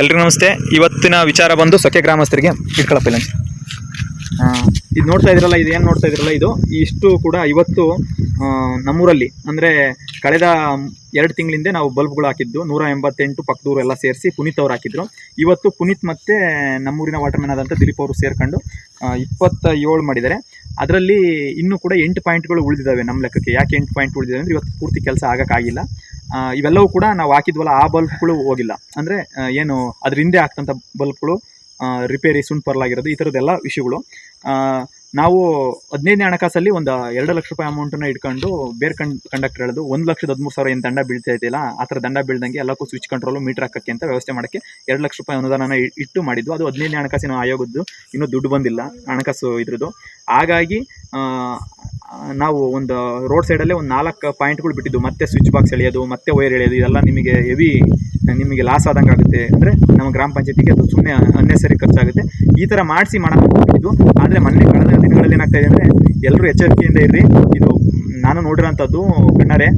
ಎಲ್ರಿಗೂ ನಮಸ್ತೆ. ಇವತ್ತಿನ ವಿಚಾರ ಬಂದು ಸೊಕೆ ಗ್ರಾಮಸ್ಥರಿಗೆ ಇಟ್ಕೊಳ್ಳಪ್ಪ ಇಲ್ಲ ಇದು ನೋಡ್ತಾ ಇದ್ರಲ್ಲ, ಇದು ಏನು ನೋಡ್ತಾ ಇದ್ರಲ್ಲ ಇದು? ಇಷ್ಟು ಕೂಡ ಇವತ್ತು ನಮ್ಮೂರಲ್ಲಿ, ಅಂದರೆ ಕಳೆದ ಎರಡು ತಿಂಗಳಿಂದೆ ನಾವು ಬಲ್ಬ್ಗಳು ಹಾಕಿದ್ದು, ನೂರ ಎಂಬತ್ತೆಂಟು ಪಕ್ಕದೂರು ಎಲ್ಲ ಸೇರಿಸಿ ಪುನೀತ್ ಅವರು ಹಾಕಿದ್ರು. ಇವತ್ತು ಪುನೀತ್ ಮತ್ತು ನಮ್ಮೂರಿನ ವಾಟರ್ಮ್ಯಾನ್ ಆದಂಥ ದಿಲೀಪ್ ಅವರು ಸೇರ್ಕೊಂಡು ಇಪ್ಪತ್ತ ಏಳು ಮಾಡಿದ್ದಾರೆ. ಅದರಲ್ಲಿ ಇನ್ನೂ ಕೂಡ ಎಂಟು ಪಾಯಿಂಟ್ಗಳು ಉಳಿದಿದ್ದಾವೆ ನಮ್ಮ ಲೆಕ್ಕಕ್ಕೆ. ಯಾಕೆ ಎಂಟು ಪಾಯಿಂಟ್ ಉಳಿದಿದೆ ಅಂದರೆ ಇವತ್ತು ಪೂರ್ತಿ ಕೆಲಸ ಆಗೋಕ್ಕಾಗಿಲ್ಲ. ಇವೆಲ್ಲವೂ ಕೂಡ ನಾವು ಹಾಕಿದ್ವಲ್ಲ, ಆ ಬಲ್ಬ್ಗಳು ಹೋಗಿಲ್ಲ. ಅಂದರೆ ಏನು, ಅದ್ರ ಹಿಂದೆ ಆಗ್ತಂಥ ಬಲ್ಬ್ಗಳು ರಿಪೇರಿ ಸುಂಟ್ ಪರ್ಲಾಗಿರೋದು ಈ ಥರದ್ದೆಲ್ಲ ವಿಷಯಗಳು. ನಾವು ಹದಿನೈದನೇ ಹಣಕಾಸಲ್ಲಿ ಒಂದು ಎರಡು ಲಕ್ಷ ರೂಪಾಯಿ ಅಮೌಂಟನ್ನು ಇಟ್ಕೊಂಡು ಬೇರೆ ಕಂಡ್ ಕಂಡಕ್ಟರ್ ಹೇಳೋದು, ಒಂದು ಲಕ್ಷದ ಹದಿಮೂರು ಸಾವಿರ ಏನು ದಂಡ ಬೀಳ್ತಾ ಇದೆಯಲ್ಲ, ಆ ಥರ ದಂಡ ಬೀಳ್ದಂಗೆ ಎಲ್ಲಕ್ಕೂ ಸ್ವಿಚ್ ಕಂಟ್ರೋಲು ಮೀಟರ್ ಹಾಕೋಕ್ಕೆ ಅಂತ ವ್ಯವಸ್ಥೆ ಮಾಡೋಕ್ಕೆ ಎರಡು ಲಕ್ಷ ರೂಪಾಯಿ ಅನುದಾನನ ಇಟ್ಟು ಮಾಡಿದ್ದು. ಅದು ಹದಿನೈದನೇ ಹಣಕಾಸಿನ ಆಯೋಗದ್ದು, ಇನ್ನೂ ದುಡ್ಡು ಬಂದಿಲ್ಲ, ಹಣಕಾಸು ಇದ್ರದ್ದು. ಹಾಗಾಗಿ ನಾವು ಒಂದು ರೋಡ್ ಸೈಡಲ್ಲೇ ಒಂದು ನಾಲ್ಕು ಪಾಯಿಂಟ್ಗಳು ಬಿಟ್ಟಿದ್ದು. ಮತ್ತೆ ಸ್ವಿಚ್ ಬಾಕ್ಸ್ ಎಳೆಯೋದು, ಮತ್ತೆ ವೈರ್ ಎಳೆಯೋದು, ಇದೆಲ್ಲ ನಿಮಗೆ ಹೆವಿ ನಿಮಗೆ ಲಾಸ್ ಆದಂಗೆ ಆಗುತ್ತೆ. ಅಂದರೆ ನಮ್ಮ ಗ್ರಾಮ ಪಂಚಾಯತಿಗೆ ಅದು ಸುಮ್ಮನೆ ಅನ್ನೆಸರಿ ಖರ್ಚಾಗುತ್ತೆ. ಈ ಥರ ಮಾಡಿಸಿ ಮಾಡೋದು ಆದರೆ ಮೊನ್ನೆ ಕಳೆದ ದಿನಗಳಲ್ಲಿ ಏನಾಗ್ತಾ ಇದೆ ಅಂದರೆ ಎಲ್ಲರೂ ಎಚ್ಚರಿಕೆಯಿಂದ ಇರ್ರಿ. ಇದು ನಾನು ನೋಡಿರೋಂಥದ್ದು, ಕಣ್ಣಾರೆ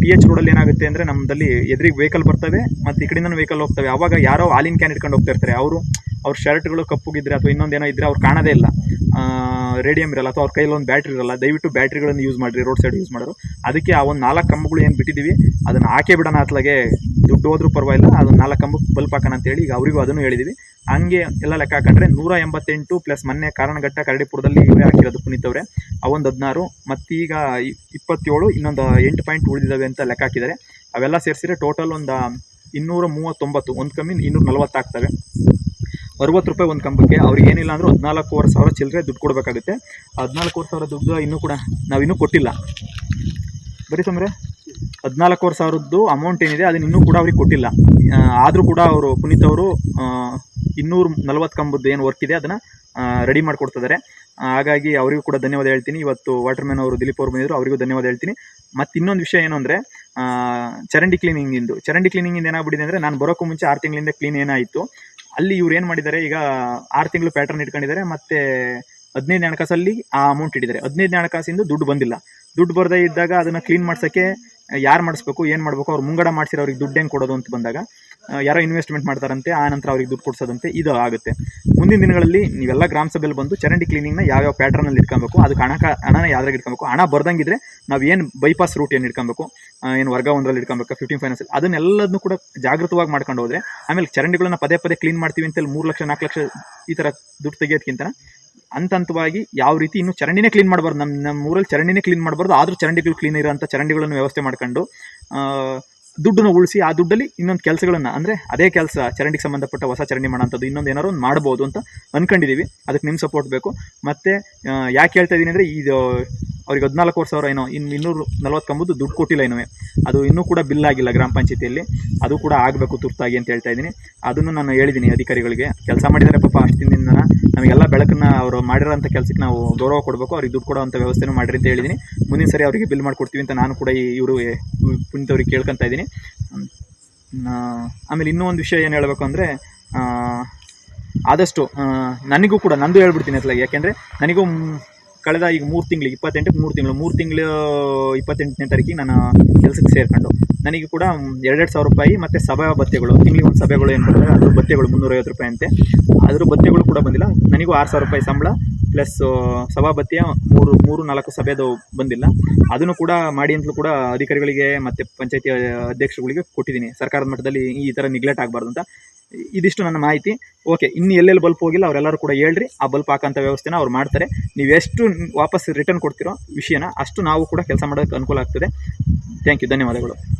ಟಿ ಎಚ್ ರೋಡಲ್ಲಿ ಏನಾಗುತ್ತೆ ಅಂದರೆ ನಮ್ಮದಲ್ಲಿ ಎದುರಿಗೆ ವೆಹಿಕಲ್ ಬರ್ತವೆ, ಮತ್ತು ಈ ಕಡೆಯಿಂದ ವೆಹಿಕಲ್ ಹೋಗ್ತವೆ. ಅವಾಗ ಯಾರೋ ಹಾಲಿನ ಕ್ಯಾನ್ ಇಟ್ಕೊಂಡು ಹೋಗ್ತಾ ಇರ್ತಾರೆ. ಅವರು, ಅವ್ರ ಶರ್ಟ್ಗಳು ಕಪ್ಪುಗಿದ್ರೆ ಅಥವಾ ಇನ್ನೊಂದೇನೋ ಇದ್ದರೆ ಅವ್ರು ಕಾಣೋದೇ ಇಲ್ಲ. ರೇಡಿಯಂ ಇರಲ್ಲ ಅಥವಾ ಅವ್ರ ಕೈಯಲ್ಲಿ ಒಂದು ಬ್ಯಾಟ್ರಿ ಇರಲ್ಲ, ದಯವಿಟ್ಟು ಬ್ಯಾಟ್ರಿಗಳನ್ನು ಯೂಸ್ ಮಾಡಿರಿ ರೋಡ್ ಸೈಡ್ ಯೂಸ್ ಮಾಡೋರು. ಅದಕ್ಕೆ ಆ ಒಂದು ನಾಲ್ಕು ಕಂಬಗಳು ಏನು ಬಿಟ್ಟಿದ್ದೀವಿ ಅದನ್ನು ಹಾಕೇ ಬಿಡೋಣ ಅತ್ಲಾಗೆ ದುಡ್ಡು ಹೋದ್ರೂ ಪರವಾಗಿಲ್ಲ ಅದೊಂದು ನಾಲ್ಕು ಕಂಬಕ್ಕೆ ಬಲ್ಪ್ ಹಾಕೋಣ ಅಂತೇಳಿ ಈಗ ಅವರಿಗೂ ಅದನ್ನು ಹೇಳಿದ್ದೀವಿ ಹಂಗೆ ಎಲ್ಲ ಲೆಕ್ಕ ಹಾಕೊಂಡ್ರೆ ನೂರ ಎಂಬತ್ತೆಂಟು ಪ್ಲಸ್ ಮೊನ್ನೆ ಕಾರಣಘಟ್ಟ ಕರಡಿಪುರದಲ್ಲಿ ಇವೇ ಹಾಕಿರೋದು ಅವರೇ. ಒಂದು ಹದಿನಾರು, ಮತ್ತೀಗ ಇಪ್ಪತ್ತೇಳು, ಇನ್ನೊಂದು ಎಂಟು ಪಾಯಿಂಟ್ ಉಳಿದಿದ್ದಾವೆ ಅಂತ ಲೆಕ್ಕ ಹಾಕಿದ್ದಾರೆ. ಅವೆಲ್ಲ ಸೇರಿಸಿದ್ರೆ ಟೋಟಲ್ ಒಂದು ಇನ್ನೂರ ಮೂವತ್ತೊಂಬತ್ತು, ಒಂದು ಕಮ್ಮಿ ಇನ್ನೂರ ನಲವತ್ತು ಆಗ್ತವೆ. ಅರವತ್ತು ರೂಪಾಯಿ ಒಂದು ಕಂಬಕ್ಕೆ ಅವ್ರಿಗೆ ಏನಿಲ್ಲ ಅಂದರೂ ಹದಿನಾಲ್ಕೂವರೆ ಸಾವಿರ ಚಿಲ್ಲರೆ ದುಡ್ಡು ಕೊಡಬೇಕಾಗುತ್ತೆ. ಹದಿನಾಲ್ಕೂವರೆ ಸಾವಿರ ದುಡ್ಡು ಇನ್ನೂ ಕೂಡ ನಾವಿನ್ನೂ ಕೊಟ್ಟಿಲ್ಲ. ಬರೀ ಸಮರೆ, ಹದಿನಾಲ್ಕೂವರೆ ಸಾವಿರದ್ದು ಅಮೌಂಟ್ ಏನಿದೆ ಅದನ್ನ ಇನ್ನೂ ಕೂಡ ಅವ್ರಿಗೆ ಕೊಟ್ಟಿಲ್ಲ. ಆದರೂ ಕೂಡ ಅವರು ಪುನೀತ್ ಅವರು ಇನ್ನೂರು ನಲ್ವತ್ತು ಕಂಬದ್ದು ಏನು ವರ್ಕ್ ಇದೆ ಅದನ್ನು ರೆಡಿ ಮಾಡಿಕೊಡ್ತಿದ್ದಾರೆ. ಹಾಗಾಗಿ ಅವರಿಗೂ ಕೂಡ ಧನ್ಯವಾದ ಹೇಳ್ತೀನಿ. ಇವತ್ತು ವಾಟರ್ಮ್ಯಾನ್ ಅವರು, ದಿಲೀಪ್ ಅವರು ಬಂದಿದ್ದರು ಅವರಿಗೂ ಧನ್ಯವಾದ ಹೇಳ್ತೀನಿ. ಮತ್ತು ಇನ್ನೊಂದು ವಿಷಯ ಏನು ಅಂದರೆ ಚರಂಡಿ ಕ್ಲೀನಿಂಗಿಂದು ಚರಂಡಿ ಕ್ಲೀನಿಂಗಿಂದ ಏನಾಗ್ಬಿಟ್ಟಿದೆ ಅಂದರೆ ನಾನು ಬರೋಕ್ಕೂ ಮುಂಚೆ ಆರು ತಿಂಗಳಿಂದ ಕ್ಲೀನ್ ಏನಾಯಿತು. ಅಲ್ಲಿ ಇವ್ರು ಏನು ಮಾಡಿದ್ದಾರೆ, ಈಗ ಆರು ತಿಂಗಳು ಪ್ಯಾಟರ್ನ್ ಇಟ್ಕೊಂಡಿದ್ದಾರೆ, ಮತ್ತೆ ಹದಿನೈದು ಹಣಕಾಸಲ್ಲಿ ಆ ಅಮೌಂಟ್ ಇಟ್ಟಿದ್ದಾರೆ. ಹದಿನೈದು ಹಣಕಾಸಿಂದ ದುಡ್ಡು ಬಂದಿಲ್ಲ. ದುಡ್ಡು ಬರದೇ ಇದ್ದಾಗ ಅದನ್ನು ಕ್ಲೀನ್ ಮಾಡ್ಸೋಕ್ಕೆ ಯಾರು ಮಾಡಿಸ್ಬೇಕು, ಏನು ಮಾಡಬೇಕು, ಅವ್ರು ಮುಂಗಡ ಮಾಡಿಸಿರೋ ಅವ್ರಿಗೆ ದುಡ್ಡು ಹೆಂಗೆ ಕೊಡೋದು ಅಂತ ಬಂದಾಗ ಯಾರೋ ಇನ್ವೆಸ್ಟ್ಮೆಂಟ್ ಮಾಡ್ತಾರಂತೆ, ಆ ನಂತರ ಅವ್ರಿಗೆ ದುಡ್ಡು ಕೊಡ್ಸೋದಂತೆ, ಇದು ಆಗುತ್ತೆ. ಮುಂದಿನ ದಿನಗಳಲ್ಲಿ ನೀವೆಲ್ಲ ಗ್ರಾಮ ಸಭೆಯಲ್ಲಿ ಬಂದು ಚರಂಡಿ ಕ್ಲೀನಿಂಗ್ನ ಯಾವ್ಯಾವ ಪ್ಯಾಟ್ರನಲ್ಲಿ ಇಟ್ಕೊಬೇಕು, ಅದಕ್ಕೆ ಹಣ ಹಣನ ಯಾವ್ದ್ರಾಗ ಇಟ್ಕೊಬೇಕು, ಹಣ ಬರ್ದಂಗಿದ್ರೆ ನಾವು ಏನು ಬೈಪಾಸ್ ರೂಟ್ ಏನು ಇಟ್ಕೊಬೇಕು ಏನು ವರ್ಗ ಒಂದರಲ್ಲಿ ಇಟ್ಕೊಬೇಕು ಫಿಫ್ಟೀನ್ ಫೈನಾನ್ಸ್ ಅದನ್ನೆಲ್ಲದನ್ನು ಕೂಡ ಜಾಗೃತವಾಗಿ ಮಾಡ್ಕೊಂಡು ಹೋದ್ರೆ, ಆಮೇಲೆ ಚರಂಡಿಗಳನ್ನ ಪದೇ ಪದೇ ಕ್ಲೀನ್ ಮಾಡ್ತೀವಿ ಅಂತೇಳಿ ಮೂರು ಲಕ್ಷ, ನಾಲ್ಕು ಲಕ್ಷ ಈ ಥರ ದುಡ್ಡು ತೆಗೆಯೋದಕ್ಕಿಂತ ಹಂತ ಹಂತವಾಗಿ ಯಾವ ರೀತಿ ಇನ್ನೂ ಚರಂಡಿನೇ ಕ್ಲೀನ್ ಮಾಡಬಾರ್ದು ನಮ್ಮ ನಮ್ಮ ಊರಲ್ಲಿ ಚರಂಡಿನೇ ಕ್ಲೀನ್ ಮಾಡಬಾರ್ದು, ಆದರೂ ಚರಂಡಿಗಳು ಕ್ಲೀನ್ ಇರೋಂಥ ಚರಂಡಿಗಳನ್ನು ವ್ಯವಸ್ಥೆ ಮಾಡ್ಕೊಂಡು ದುಡ್ಡನ್ನು ಉಳಿಸಿ ಆ ದುಡ್ಡಲ್ಲಿ ಇನ್ನೊಂದು ಕೆಲಸಗಳನ್ನು, ಅಂದರೆ ಅದೇ ಕೆಲಸ, ಚರಂಡಿಗೆ ಸಂಬಂಧಪಟ್ಟ ಹೊಸ ಚರಂಡಿ ಮಾಡೋಂಥದ್ದು ಇನ್ನೊಂದು ಏನಾರು ಒಂದು ಮಾಡ್ಬೋದು ಅಂತ ಅಂದ್ಕೊಂಡಿದ್ದೀವಿ ಅದಕ್ಕೆ ನಿಮ್ಮ ಸಪೋರ್ಟ್ ಬೇಕು. ಮತ್ತು ಯಾಕೆ ಹೇಳ್ತಾ ಇದ್ದೀನಿ ಅಂದರೆ ಇದು ಅವ್ರಿಗೆ ಹದಿನಾಲ್ಕೂವರೆ ಸಾವಿರ ಏನೋ, ಇನ್ನು ಇನ್ನೂರು ನಲ್ವತ್ತು ದುಡ್ಡು ಕೊಟ್ಟಿಲ್ಲ ಏನೋ ಅದು ಇನ್ನೂ ಕೂಡ ಬಿಲ್ ಆಗಿಲ್ಲ ಗ್ರಾಮ ಪಂಚಾಯತಿಯಲ್ಲಿ. ಅದು ಕೂಡ ಆಗಬೇಕು ತುರ್ತಾಗಿ ಅಂತ ಹೇಳ್ತಾ ಇದ್ದೀನಿ. ಅದನ್ನು ನಾನು ಹೇಳಿದ್ದೀನಿ ಅಧಿಕಾರಿಗಳಿಗೆ. ಕೆಲಸ ಮಾಡಿದರೆ ಪಾಪ ಅಷ್ಟು ದಿನ ನಮಗೆಲ್ಲ ಬೆಳಕನ್ನು ಅವರು ಮಾಡಿರೋಂಥ ಕೆಲಸಕ್ಕೆ ನಾವು ಗೌರವ ಕೊಡಬೇಕು. ಅವ್ರಿಗೆ ದುಡ್ಡು ಕೊಡೋವಂಥ ವ್ಯವಸ್ಥೆನೂ ಮಾಡಿರಿ ಅಂತ ಹೇಳಿದ್ದೀನಿ. ಮುಂದಿನ ಸರಿ ಅವರಿಗೆ ಬಿಲ್ ಮಾಡಿಕೊಡ್ತೀವಿ ಅಂತ ನಾನು ಕೂಡ ಇವರು ಪುನೀತವ್ರಿಗೆ ಕೇಳ್ಕೊತಾ ಇದ್ದೀನಿ. ಆಮೇಲೆ ಇನ್ನೂ ಒಂದು ವಿಷಯ ಏನು ಹೇಳಬೇಕು ಅಂದರೆ ಆದಷ್ಟು ನನಗೂ ಕೂಡ, ನಂದು ಹೇಳ್ಬಿಡ್ತೀನಿ ಅತ್ಲಾಗೆ ಯಾಕೆಂದರೆ, ನನಗೂ ಕಳೆದ ಈಗ ಮೂರು ತಿಂಗಳು, ಇಪ್ಪತ್ತೆಂಟಕ್ಕೆ ಮೂರು ತಿಂಗಳು ಮೂರು ತಿಂಗಳು, ಇಪ್ಪತ್ತೆಂಟನೇ ತಾರೀಕಿಗೆ ನಾನು ಕೆಲಸಕ್ಕೆ ಸೇರಿಕೊಂಡು. ನನಗೆ ಕೂಡ ಎರಡೆರಡು ಸಾವಿರ ರೂಪಾಯಿ ಮತ್ತು ಸಭಾ ಭತ್ಯೆಗಳು ತಿಂಗಳಿಗೆ ಒಂದು ಸಭೆಗಳು ಏನು ಬರ್ತದೆ ಅದ್ರ ಭತ್ಯೆಗಳು ಮುನ್ನೂರೈವತ್ತು ರೂಪಾಯಿ ಅಂತೆ. ಅದ್ರ ಭತ್ಯೆಗಳು ಕೂಡ ಬಂದಿಲ್ಲ. ನನಗೂ ಆರು ಸಾವಿರ ರೂಪಾಯಿ ಸಂಬಳ, ಪ್ಲಸ್ ಸಭಾಭತ್ಯ ಮೂರು ಮೂರು, ನಾಲ್ಕು ಸಭೆದು ಬಂದಿಲ್ಲ. ಅದನ್ನು ಕೂಡ ಮಾಡಿ ಅಂತಲೂ ಕೂಡ ಅಧಿಕಾರಿಗಳಿಗೆ ಮತ್ತು ಪಂಚಾಯತಿ ಅಧ್ಯಕ್ಷಗಳಿಗೆ ಕೊಟ್ಟಿದ್ದೀನಿ. ಸರ್ಕಾರದ ಮಟ್ಟದಲ್ಲಿ ಈ ಥರ ನಿಗ್ಲೆಕ್ಟ್ ಆಗಬಾರ್ದು ಅಂತ ಇದಿಷ್ಟು ನನ್ನ ಮಾಹಿತಿ. ಓಕೆ ಇನ್ನು ಎಲ್ಲೆಲ್ಲಿ ಬಲ್ಪ್ ಹೋಗಿಲ್ಲ ಅವರೆಲ್ಲರೂ ಕೂಡ ಹೇಳ್ರಿ. ಆ ಬಲ್ಪ್ ಹಾಕೋಂಥ ವ್ಯವಸ್ಥೆನ ಅವ್ರು ಮಾಡ್ತಾರೆ. ನೀವು ಎಷ್ಟು ವಾಪಸ್ ರಿಟರ್ನ್ ಕೊಡ್ತೀರೋ ವಿಷಯನ ಅಷ್ಟು ನಾವು ಕೂಡ ಕೆಲಸ ಮಾಡೋದಕ್ಕೆ ಅನುಕೂಲ ಆಗ್ತದೆ. ಥ್ಯಾಂಕ್ ಯು ಧನ್ಯವಾದಗಳು.